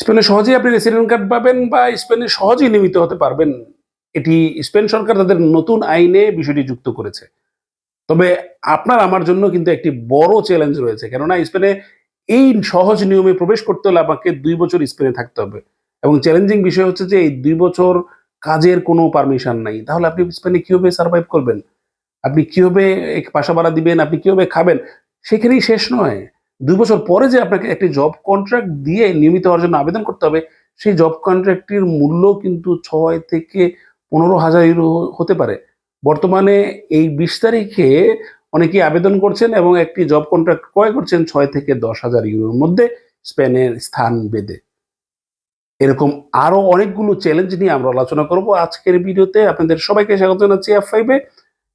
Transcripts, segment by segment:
স্পেনে সহজেই আপনি রেসিডেন্ট কার্ড পাবেন বা স্পেনে সহজেই নিয়মিত হতে পারবেন। এটি স্পেন সরকার তাদের নতুন আইনে বিষয়টি যুক্ত করেছে। তবে আপনার আমার জন্য কিন্তু একটি বড় চ্যালেঞ্জ রয়েছে, কেননা স্পেনে এই সহজ নিয়মে প্রবেশ করতে হলে আমাকে দুই বছর স্পেনে থাকতে হবে। এবং চ্যালেঞ্জিং বিষয় হচ্ছে যে এই দুই বছর কাজের কোনো পারমিশন নাই। তাহলে আপনি স্পেনে কীভাবে সার্ভাইভ করবেন? আপনি কীভাবে বাসা ভাড়া দিবেন? আপনি কীভাবে খাবেন? সেখানেই শেষ নয়। দুই বছর পরে যে আপনাকে একটি জব কন্ট্রাক্ট দিয়ে নিয়মিত হওয়ার জন্য আবেদন করতে হবে, সেই জব কন্ট্রাক্টটির মূল্য কিন্তু ছয় থেকে পনেরো হাজার ইউরো হতে পারে। বর্তমানে এই বিশ তারিখে অনেকেই আবেদন করছেন এবং একটি জব কন্ট্রাক্ট ক্রয় করছেন ছয় থেকে দশ হাজার ইউরোর মধ্যে স্পেনের স্থান বেঁধে। এরকম আরও অনেকগুলো চ্যালেঞ্জ নিয়ে আমরা আলোচনা করব আজকের ভিডিওতে। আপনাদের সবাইকে স্বাগত জানাচ্ছি এফ ফাইভে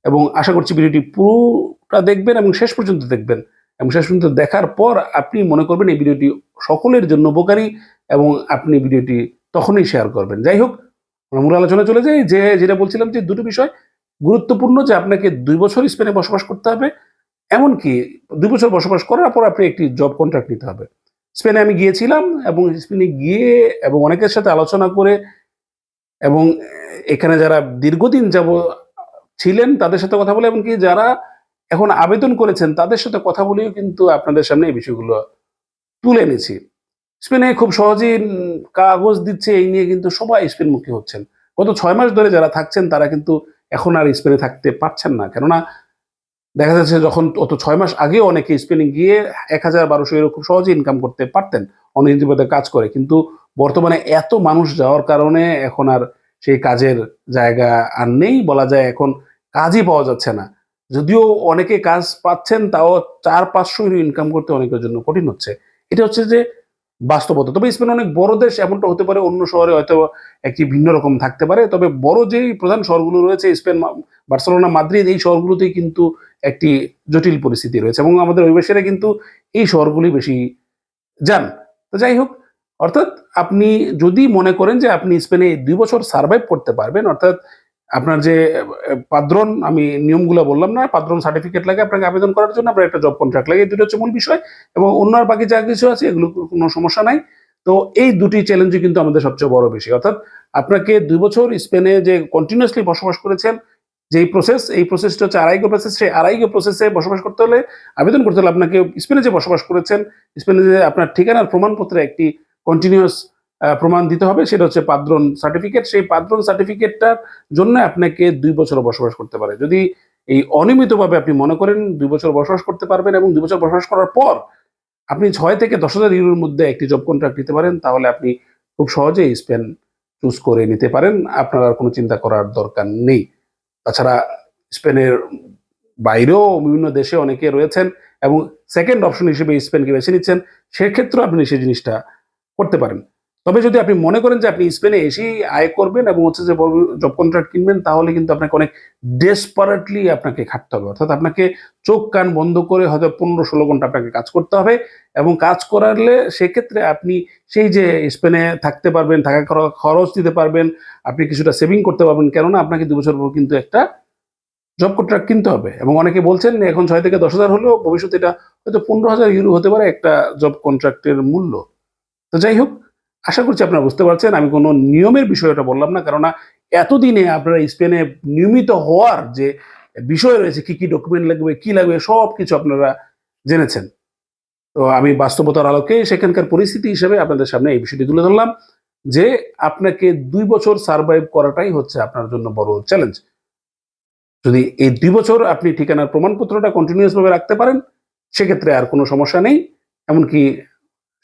এবং আশা করছি ভিডিওটি পুরোটা দেখবেন এবং শেষ পর্যন্ত দেখবেন। এবং শেষ পর্যন্ত দেখার পর আপনি মনে করবেন এই ভিডিওটি সকলের জন্য উপকারী এবং আপনি ভিডিওটি তখনই শেয়ার করবেন। যাই হোক মূল আলোচনা চলে যাই, যে যেটা বলছিলাম যে দুটো বিষয় গুরুত্বপূর্ণ যে আপনাকে দুই বছর স্পেনে বসবাস করতে হবে, এমনকি দুই বছর বসবাস করার পর আপনি একটি জব কন্ট্রাক্ট নিতে হবে। স্পেনে আমি গিয়েছিলাম এবং স্পেনে গিয়ে এবং অনেকের সাথে আলোচনা করে এবং এখানে যারা দীর্ঘদিন যাব ছিলেন তাদের সাথে কথা বলে, এমনকি যারা এখন আবেদন করেছেন, তাদের সাথে কথা বলেও কিন্তু আপনাদের সামনে এই বিষয়গুলো তুলে এনেছি। স্পেনে খুব সহজেই কাগজ দিচ্ছে, এই নিয়ে কিন্তু সবাই স্পেনমুখী হচ্ছেন। গত ছয় মাস ধরে যারা থাকছেন, তারা কিন্তু এখন আর স্পেনে থাকতে পারছেন না। কেননা দেখা যাচ্ছে যখন অত ছয় মাস আগে অনেকে স্পেনে গিয়ে এক হাজার বারোশো এরকম সহজে ইনকাম করতে পারতেন অনিয়ন্ত্রিত কাজ করে। কিন্তু বর্তমানে এত মানুষ যাওয়ার কারণে এখন আর সেই কাজের জায়গা আর নেই, বলা যায় এখন কাজই পাওয়া যাচ্ছে না। যদিও অনেকে কাজ পাচ্ছেন, তাও চার পাঁচশো ইনকাম করতে অনেকের জন্য কঠিন হচ্ছে। এটা হচ্ছে যে বাস্তবতা। তবে স্পেন অনেক বড় দেশ, এমনটা হতে পারে অন্য শহরে হয়তো একটি ভিন্ন রকম থাকতে পারে। তবে বড় যেই প্রধান শহরগুলো রয়েছে, স্পেন বার্সেলোনা, মাদ্রিদ, এই শহরগুলোতেই কিন্তু একটি জটিল পরিস্থিতি রয়েছে এবং আমাদের অভিবাসীরা কিন্তু এই শহরগুলি বেশি যান। তো যাই হোক, অর্থাৎ আপনি যদি মনে করেন যে আপনি স্পেনে দুই বছর সার্ভাইভ করতে পারবেন, অর্থাৎ আপনার যে, পাদ্রন, আমি নিয়মগুলো বললাম না, পাদ্রন সার্টিফিকেট লাগে, আপনাকে আবেদন করার জন্য আপনার একটা জব কন্ট্রাক্ট লাগে, এই দুটো হচ্ছে মূল বিষয়। এবং অন্য আর বাকি যা কিছু আছে, এগুলো কোনো সমস্যা নাই। তো এই দুটি চ্যালেঞ্জই কিন্তু আমাদের সবচেয়ে বড় বেশি। অর্থাৎ আপনাকে দুই বছর স্পেনে যে কন্টিনিউয়াসলি বসবাস করেছেন, যেই প্রসেস এই প্রসেসটা হচ্ছে আড়াইগো প্রসেস সেই আড়াইগো প্রসেসে বসবাস করতে হলে আবেদন করতে হলে আপনাকে স্পেনে যে বসবাস করেছেন, স্পেনে যে আপনার ঠিকানার প্রমাণপত্রে একটি কন্টিনিউয়াস প্রমাণ দিতে হবে। সেটা হচ্ছে পাদ্রন সার্টিফিকেট সেই পাদ্রন সার্টিফিকেটটার জন্য আপনাকে দুই বছর বসবাস করতে পারে। যদি এই অনিয়মিতভাবে আপনি মনে করেন দুই বছর বসবাস করতে পারবেন এবং দুই বছর বসবাস করার পর আপনি ছয় থেকে দশ হাজার ইউরোর মধ্যে একটি জব কন্ট্রাক্ট নিতে পারেন, তাহলে আপনি খুব সহজেই স্পেন চুজ করে নিতে পারেন। আপনার আর কোনো চিন্তা করার দরকার নেই। তাছাড়া স্পেনের বাইরেও বিভিন্ন দেশে অনেকে রয়েছেন এবং সেকেন্ড অপশন হিসেবে স্পেনকে বেছে নিচ্ছেন। সেক্ষেত্রেও আপনি সেই জিনিসটা করতে পারেন। তবে যদি আপনি মনে করেন যে আপনি স্পেনে এসেই আয় করবেন এবং হচ্ছে যে জব কন্ট্রাক্ট কিনবেন, তাহলে কিন্তু আপনাকে অনেক ডেসপারেটলি আপনাকে খাটতে হবে। অর্থাৎ আপনাকে চোখ কান বন্ধ করে হয়তো পনেরো ষোলো ঘণ্টা আপনাকে কাজ করতে হবে এবং কাজ করালে সেক্ষেত্রে আপনি সেই যে স্পেনে থাকতে পারবেন, থাকা খরচ দিতে পারবেন, আপনি কিছুটা সেভিং করতে পারবেন। কেননা আপনাকে দু বছর পর কিন্তু একটা জব কন্ট্রাক্ট কিনতে হবে। এবং অনেকে বলছেন এখন ছয় থেকে দশ হাজার হলেও ভবিষ্যতে এটা হয়তো পনেরো হাজার ইউরো হতে পারে একটা জব কন্ট্রাক্টের মূল্য। তো যাই হোক আশা করছি আপনারা বুঝতে পারছেন, আমি কোনো নিয়মের বিষয়টা বললাম না, কেননা এতদিনে আপনারা স্পেনে নিয়মিত হওয়ার যে বিষয় রয়েছে, কি কি ডকুমেন্ট লাগবে, কি লাগবে সব কিছু আপনারা জেনেছেন। তো আমি বাস্তবতার আলোকে সেখানকার পরিস্থিতি হিসেবে আপনাদের সামনে এই বিষয়টি তুলে ধরলাম, যে আপনাকে দুই বছর সার্ভাইভ করাটাই হচ্ছে আপনার জন্য বড় চ্যালেঞ্জ যদি এই দুই বছর আপনি ঠিকানার প্রমাণপত্রটা কন্টিনিউয়াস ভাবে রাখতে পারেন, সেক্ষেত্রে আর কোনো সমস্যা নেই। এমনকি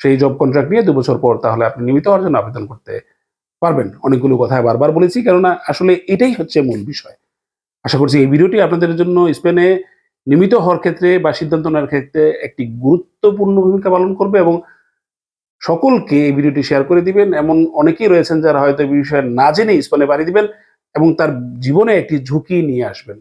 সেই জব কন্ট্রাক্ট নিয়ে দু বছর পর তাহলে আপনি নিয়মিত হওয়ার জন্য আবেদন করতে পারবেন। অনেকগুলো কথায় বারবার বলেছি, কেননা আসলে এটাই হচ্ছে মূল বিষয়। আশা করছি এই ভিডিওটি আপনাদের জন্য স্পেনে নিয়মিত হওয়ার ক্ষেত্রে বা সিদ্ধান্ত নেওয়ার ক্ষেত্রে একটি গুরুত্বপূর্ণ ভূমিকা পালন করবে এবং সকলকে এই ভিডিওটি শেয়ার করে দিবেন। এমন অনেকেই রয়েছেন যারা হয়তো এই বিষয়ে না জেনে স্পেনে বাড়ি দিবেন এবং তার জীবনে একটি ঝুঁকি নিয়ে আসবেন।